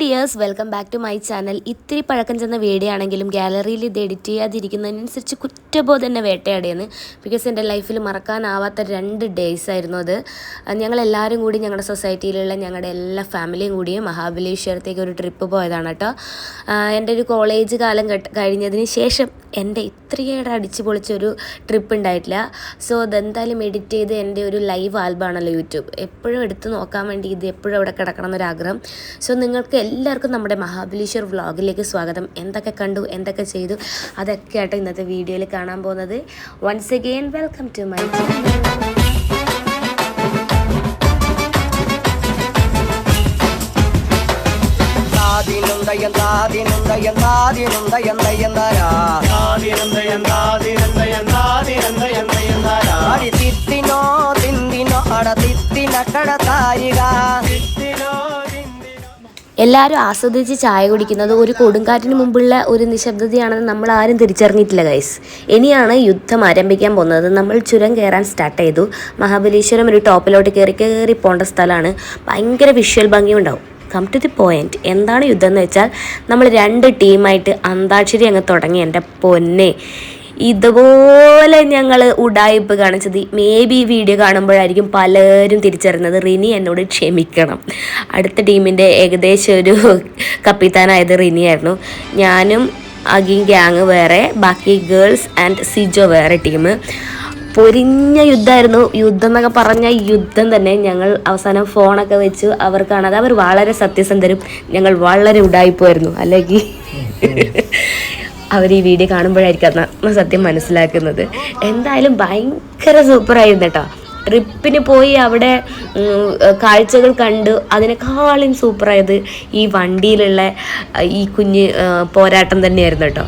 Lady. Dears welcome back to my channel ഇത്തിരി പഴക്കം ചെന്ന വീഡിയോ ആണെങ്കിലും ഗാലറിയിൽ ഇത് എഡിറ്റ് ചെയ്യാതിരിക്കുന്നതിനനുസരിച്ച് കുറ്റബോധം തന്നെ വേട്ടയാടിയെന്ന് ബിക്കോസ് എന്റെ ലൈഫിൽ മറക്കാനാവാത്ത രണ്ട് ഡേയ്സ് ആയിരുന്നു അത്. ഞങ്ങളെല്ലാവരും കൂടി ഞങ്ങളുടെ സൊസൈറ്റിയിലുള്ള ഞങ്ങളുടെ എല്ലാ ഫാമിലിയും കൂടി മഹാബലേശ്വരത്തേക്ക് ഒരു ട്രിപ്പ് പോയതാണ് കേട്ടോ എന്റെ ഒരു കോളേജ് കാലം കഴിഞ്ഞതിന് ശേഷം എന്റെ ഇത്രയേറെ അടിച്ചു പൊളിച്ചൊരു ട്രിപ്പ് ഉണ്ടായിട്ടില്ല. സോ അതെന്തായാലും എഡിറ്റ് ചെയ്ത് എന്റെ ഒരു ലൈവ് ആൽബമാണല്ലോ യൂട്യൂബ് എപ്പോഴും എടുത്ത് നോക്കാൻ വേണ്ടി ഇത് എപ്പോഴും അവിടെ കിടക്കണം എന്നൊരാഗ്രഹം. സോ നിങ്ങൾക്ക് എല്ലാവർക്കും നമ്മുടെ മഹാബലീശ്വർ വ്ളോഗിലേക്ക് സ്വാഗതം. എന്തൊക്കെ കണ്ടു എന്തൊക്കെ ചെയ്തു അതൊക്കെ ആട്ടോ ഇന്നത്തെ വീഡിയോയിൽ കാണാൻ പോകുന്നത്. Once again welcome to my ോ തിത്തിനോ തിന്തിനോ അട തിത്തിനക്കട തായിക എല്ലാവരും ആസ്വദിച്ച് ചായ കുടിക്കുന്നത് ഒരു കൊടുങ്കാറ്റിന് മുമ്പുള്ള ഒരു നിശബ്ദതയാണെന്ന് നമ്മൾ ആരും തിരിച്ചറിഞ്ഞിട്ടില്ല ഗൈസ് ഇനിയാണ് യുദ്ധം ആരംഭിക്കാൻ പോകുന്നത്. നമ്മൾ ചുരം കയറാൻ സ്റ്റാർട്ട് ചെയ്തു. മഹാബലീശ്വരം ഒരു ടോപ്പിലോട്ട് കയറി കയറി പോകേണ്ട സ്ഥലമാണ്. ഭയങ്കര വിഷ്വൽ ഭംഗിയുണ്ടാവും കം ടു ദി പോയിന്റ് എന്താണ് യുദ്ധം എന്ന് വെച്ചാൽ നമ്മൾ രണ്ട് ടീമായിട്ട് അന്താക്ഷരി അങ്ങ് തുടങ്ങി. എന്റെ പൊന്നെ. ഇതുപോലെ ഞങ്ങൾ ഉഡായിപ്പ് കാണിച്ചത്. മേ ബി വീഡിയോ കാണുമ്പോഴായിരിക്കും പലരും തിരിച്ചറിഞ്ഞത് റിനി എന്നോട് ക്ഷമിക്കണം. അടുത്ത ടീമിന്റെ ഏകദേശം ഒരു കപ്പിത്താനായത് റിനി ആയിരുന്നു ഞാനും അഗിൻ ഗ്യാങ് വേറെ ബാക്കി ഗേൾസ് ആൻഡ് സിജോ വേറെ ടീം പൊരിഞ്ഞ യുദ്ധമായിരുന്നു. യുദ്ധം എന്നൊക്കെ പറഞ്ഞ യുദ്ധം തന്നെ ഞങ്ങൾ അവസാനം ഫോണൊക്കെ വെച്ചു അവർ കാണാതെ അവർ വളരെ സത്യസന്ധരും ഞങ്ങൾ വളരെ ഉടായിപ്പോയിരുന്നു അല്ലെങ്കിൽ അവർ ഈ വീഡിയോ കാണുമ്പോഴായിരിക്കും സത്യം മനസ്സിലാക്കുന്നത്. എന്തായാലും ഭയങ്കര സൂപ്പറായിരുന്നു കേട്ടോ ട്രിപ്പിന് പോയി അവിടെ കാഴ്ചകൾ കണ്ട് അതിനേക്കാളും സൂപ്പറായത് ഈ വണ്ടിയിലുള്ള ഈ കുഞ്ഞ് പോരാട്ടം തന്നെയായിരുന്നു കേട്ടോ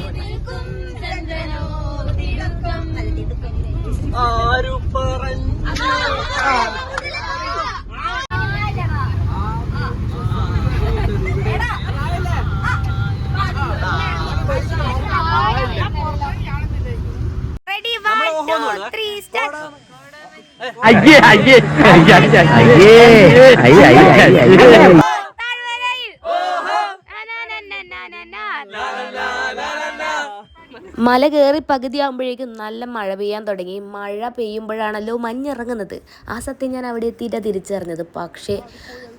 ആരു പറഞ്ഞു അയ്യേ അയ്യേ അയ്യേ അയ്യേ അയ്യേ. അയ്യേ അയ്യേ മല കയറി പകുതിയാകുമ്പോഴേക്കും നല്ല മഴ പെയ്യാൻ തുടങ്ങി. മഴ പെയ്യുമ്പോഴാണല്ലോ മഞ്ഞിറങ്ങുന്നത്. ആ സത്യം ഞാൻ അവിടെ എത്തിയിട്ടാണ് തിരിച്ചറിഞ്ഞത്. പക്ഷേ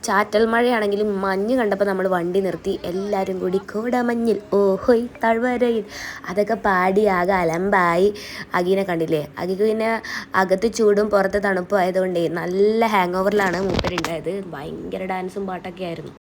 ചാറ്റൽ മഴയാണെങ്കിലും മഞ്ഞ് കണ്ടപ്പോൾ നമ്മൾ വണ്ടി നിർത്തി. എല്ലാവരും കൂടി കോടമഞ്ഞിൽ. ഓഹോയ് തഴ്വരയിൽ. അതൊക്കെ പാടി ആകെ അലമ്പായി. അഗീനെ കണ്ടില്ലേ? അഗിക്ക് പിന്നെ അകത്ത് ചൂടും പുറത്ത് തണുപ്പും ആയതുകൊണ്ടേ നല്ല ഹാങ് ഓവറിലാണ് മൂപ്പരുണ്ടായത്. ഭയങ്കര ഡാൻസും പാട്ടൊക്കെ ആയിരുന്നു.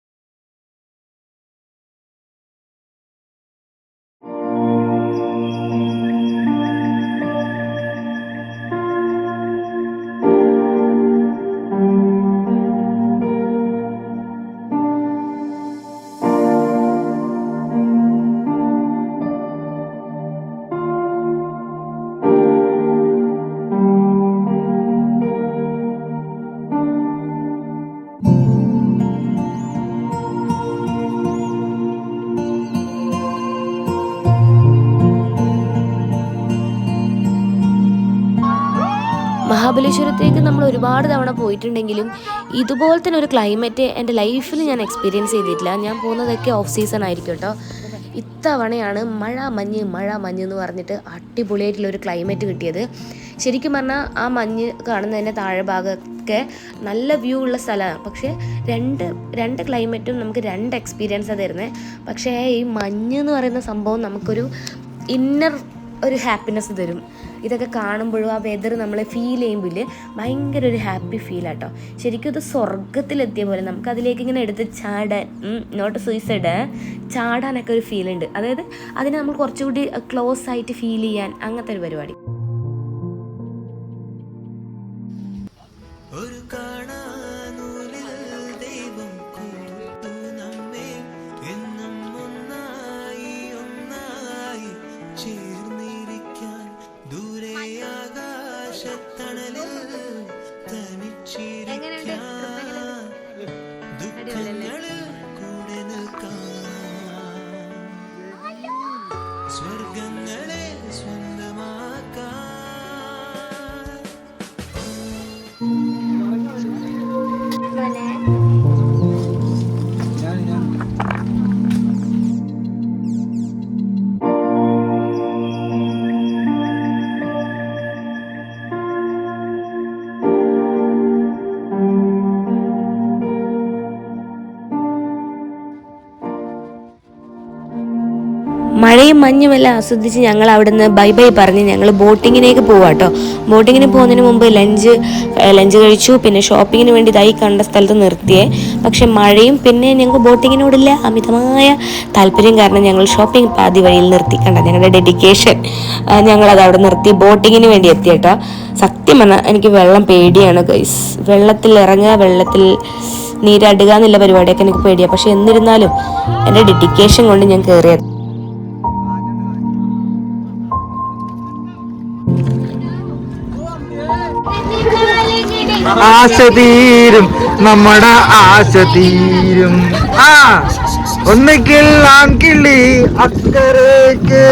മഹാബലേശ്വരത്തേക്ക് നമ്മൾ ഒരുപാട് തവണ പോയിട്ടുണ്ടെങ്കിലും ഇതുപോലത്തെ ഒരു ക്ലൈമറ്റ് എന്റെ ലൈഫിൽ ഞാൻ എക്സ്പീരിയൻസ് ചെയ്തിട്ടില്ല. ഞാൻ പോകുന്നതൊക്കെ ഓഫ് സീസൺ ആയിരിക്കും കേട്ടോ ഇത്തവണയാണ് മഴ മഞ്ഞ് മഴ മഞ്ഞ് എന്ന് പറഞ്ഞിട്ട് അടിപൊളിയായിട്ടുള്ള ഒരു ക്ലൈമറ്റ് കിട്ടിയത്. ശരിക്കും പറഞ്ഞാൽ ആ മഞ്ഞ് കാണുന്നതിന്റെ താഴെ ഭാഗമൊക്കെ നല്ല വ്യൂ ഉള്ള സ്ഥലമാണ്. പക്ഷേ രണ്ട് രണ്ട് ക്ലൈമറ്റും നമുക്ക് രണ്ട് എക്സ്പീരിയൻസാണ് തരുന്നത് പക്ഷേ ഈ മഞ്ഞ് എന്ന് പറയുന്ന സംഭവം നമുക്കൊരു ഇന്നർ ഒരു ഹാപ്പിനെസ് തരും. ഇതൊക്കെ കാണുമ്പോഴും ആ വെതർ നമ്മളെ ഫീൽ ചെയ്യുമ്പോൾ ഭയങ്കര ഒരു ഹാപ്പി ഫീൽ ആട്ടോ. ശരിക്കും ഇത് സ്വർഗത്തിലെത്തിയ പോലെ നമുക്ക് അതിലേക്ക് ഇങ്ങനെ എടുത്ത് ചാടാൻ നോട്ട് സൂയിസൈഡ് ചാടാനൊക്കെ ഒരു ഫീൽ ഉണ്ട്. അതായത് അതിനെ നമ്മൾ കുറച്ചുകൂടി ക്ലോസ് ആയിട്ട് ഫീൽ ചെയ്യാൻ അങ്ങനത്തെ ഒരു പരിപാടി. സ്വർഗങ്ങളെ സ്വന്തമാക്കാൻ മഴയും മഞ്ഞും എല്ലാം ആസ്വദിച്ച് ഞങ്ങൾ അവിടുന്ന് ബൈ ബൈ പറഞ്ഞ് ഞങ്ങൾ ബോട്ടിങ്ങിനേക്ക് പോവാം കേട്ടോ ബോട്ടിങ്ങിന് പോകുന്നതിന് മുമ്പ് ലഞ്ച് ലഞ്ച് കഴിച്ചു. പിന്നെ ഷോപ്പിങ്ങിന് വേണ്ടി ഇതായി കണ്ട സ്ഥലത്ത് നിർത്തിയേ. പക്ഷെ മഴയും പിന്നെ ഞങ്ങൾക്ക് ബോട്ടിങ്ങിനോടില്ല. അമിതമായ താല്പര്യം കാരണം ഞങ്ങൾ ഷോപ്പിംഗ് പാതി വഴിയിൽ നിർത്തി. കണ്ട? ഞങ്ങളുടെ ഡെഡിക്കേഷൻ. ഞങ്ങളത് അവിടെ നിർത്തി ബോട്ടിങ്ങിന് വേണ്ടി എത്തിയേട്ടോ സത്യം പറഞ്ഞാൽ എനിക്ക് വെള്ളം പേടിയാണ് ഗൈസ് വെള്ളത്തിൽ ഇറങ്ങുക വെള്ളത്തിൽ നീരടുക എന്നുള്ള പരിപാടിയൊക്കെ എനിക്ക് പേടിയാണ് പക്ഷെ എന്നിരുന്നാലും എന്റെ ഡെഡിക്കേഷൻ കൊണ്ട് ഞാൻ കയറിയത് ആശ തീരും നമ്മുടെ ആശ തീരും. ആ.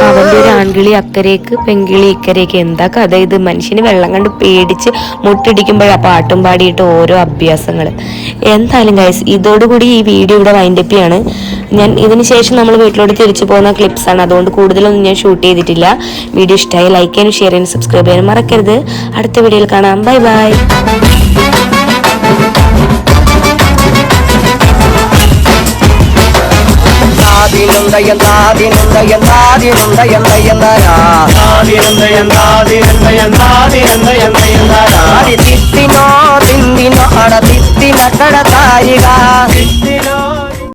അവന്റെ ഒരു ആൺകിളി അക്കരേക്ക് പെൺകിളി ഇക്കരേക്ക് എന്താ കഥ ഇത്? മനുഷ്യന് വെള്ളം കണ്ട് പേടിച്ച് മുട്ടിടിക്കുമ്പോഴാ പാട്ടും പാടിയിട്ട് ഓരോ അഭ്യാസങ്ങൾ എന്തായാലും ഗൈസ് ഇതോടുകൂടി ഈ വീഡിയോ ഇവിടെ വൈൻഡപ്പ് ചെയ്യാണ്. ഞാൻ ഇതിന് ശേഷം നമ്മൾ വീട്ടിലോട്ട് തിരിച്ചു പോകുന്ന ക്ലിപ്സ് ആണ്. അതുകൊണ്ട് കൂടുതലൊന്നും ഞാൻ ഷൂട്ട് ചെയ്തിട്ടില്ല. വീഡിയോ ഇഷ്ടമായി ലൈക്ക് ചെയ്യാനും ഷെയർ ചെയ്യാനും സബ്സ്ക്രൈബ് ചെയ്യാനും മറക്കരുത്. അടുത്ത വീഡിയോയിൽ കാണാം. ബൈ ബൈ താതിനുന്തയം താതിനുന്തയം താതിനുന്തയം തയ്യന്തരാ അടി തിത്തിനോ തിന്തിനോ അട തിത്തിനക്കട താരിക